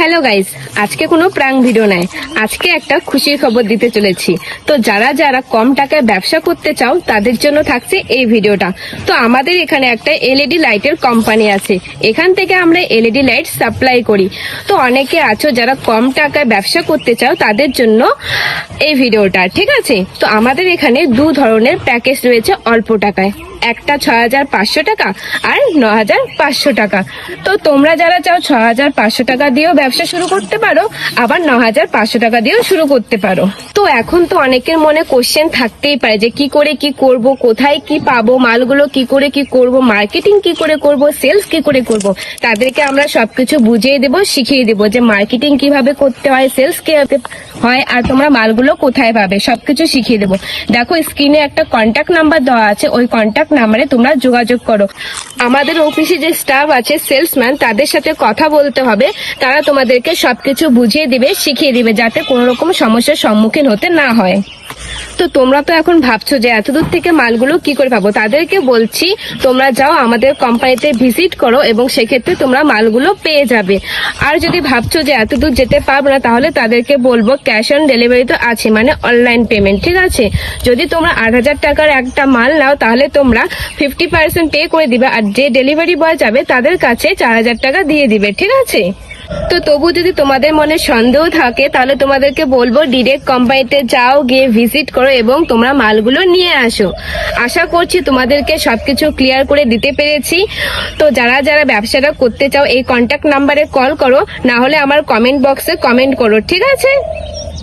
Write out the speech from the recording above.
Hello guys, আজকে কোনো প্রাং video নাই। আজকে একটা খুশির খবর দিতে চলেছি। তো যারা যারা কম টাকায় ব্যবসা করতে চাও, তাদের জন্য থাকছে এই ভিডিওটা। তো আমাদের এখানে একটা এলইডি লাইটের কোম্পানি আছে। এখান থেকে আমরা এলইডি লাইট সাপ্লাই করি। তো অনেকে আছো যারা কম টাকায় ব্যবসা করতে চাও, তাদের জন্য এই ভিডিওটা, ঠিক আছে? তো আমাদের এখানে দু ধরনের প্যাকেজ রয়েছে অল্প টাকায়। একটা ছ হাজার পাঁচশো টাকা আর ন হাজার পাঁচশো টাকা। তো তোমরা যারা চাও ছ হাজার পাঁচশো টাকা দিয়েও ব্যবসা শুরু করতে পারো, আবার ন হাজার পাঁচশো টাকা দিয়েও শুরু করতে পারো। তো এখন তো অনেকের মনে কোশ্চেন থাকতেই পারে যে কি করে কি করব, কোথায় কি পাবো, মালগুলো কি করে কি করব মার্কেটিং কি করে করব সেলস কি করে করব, তাদেরকে আমরা সবকিছু বুঝিয়ে দেব, শিখিয়ে দেব যে মার্কেটিং কীভাবে করতে হয় সেলস কীভাবে হয় আর তোমরা মালগুলো কোথায় পাবে, সবকিছু শিখিয়ে দেবো। দেখো স্ক্রিনে একটা কন্ট্যাক্ট নাম্বার দেওয়া আছে, ওই কন্ট্যাক্ট নাম্বারে তোমরা যোগাযোগ করো। আমাদের অফিসে যে স্টাফ আছে সেলসম্যান তাদের সাথে কথা বলতে হবে, তারা তোমাদেরকে সবকিছু বুঝিয়ে দিবে, শিখিয়ে দিবে, যাতে কোনো রকম সমস্যার সম্মুখীন হতে না হয়। তো তোমরা তো এখন ভাবছ যে এত দূর থেকে মালগুলো কি করে পাবো? তাদেরকে বলছি, তোমরা যাও আমাদের কোম্পানিতে ভিজিট করো এবং সেক্ষেত্রে তোমরা মালগুলো পেয়ে যাবে। আর যদি ভাবছ যে এত দূর যেতে পারব না, তাহলে তাদেরকে বলব ক্যাশ অন ডেলিভারি তো আছে মানে অনলাইন পেমেন্ট ঠিক আছে? যদি তোমরা আট হাজার টাকার একটা মাল নাও, তাহলে তোমরা ফিফটি পার্সেন্ট পে করে দিবে। আর যে ডেলিভারি বয় যাবে, তাদের কাছে চার হাজার টাকা দিয়ে দিবে, ঠিক আছে? তো তবু যদি তোমাদের মনে সন্দেহ থাকে, তাহলে তোমাদেরকে বলব ডিরেক্ট কোম্পানিতে যাও, গিয়ে ভিজিট করো এবং তোমরা মালগুলো নিয়ে আসো। আশা করছি তোমাদেরকে সবকিছু ক্লিয়ার করে দিতে পেরেছি। তো যারা যারা ব্যবসাটা করতে চাও, এই কন্ট্যাক্ট নাম্বারে কল করো, না হলে আমার কমেন্ট বক্সে কমেন্ট করো, ঠিক আছে?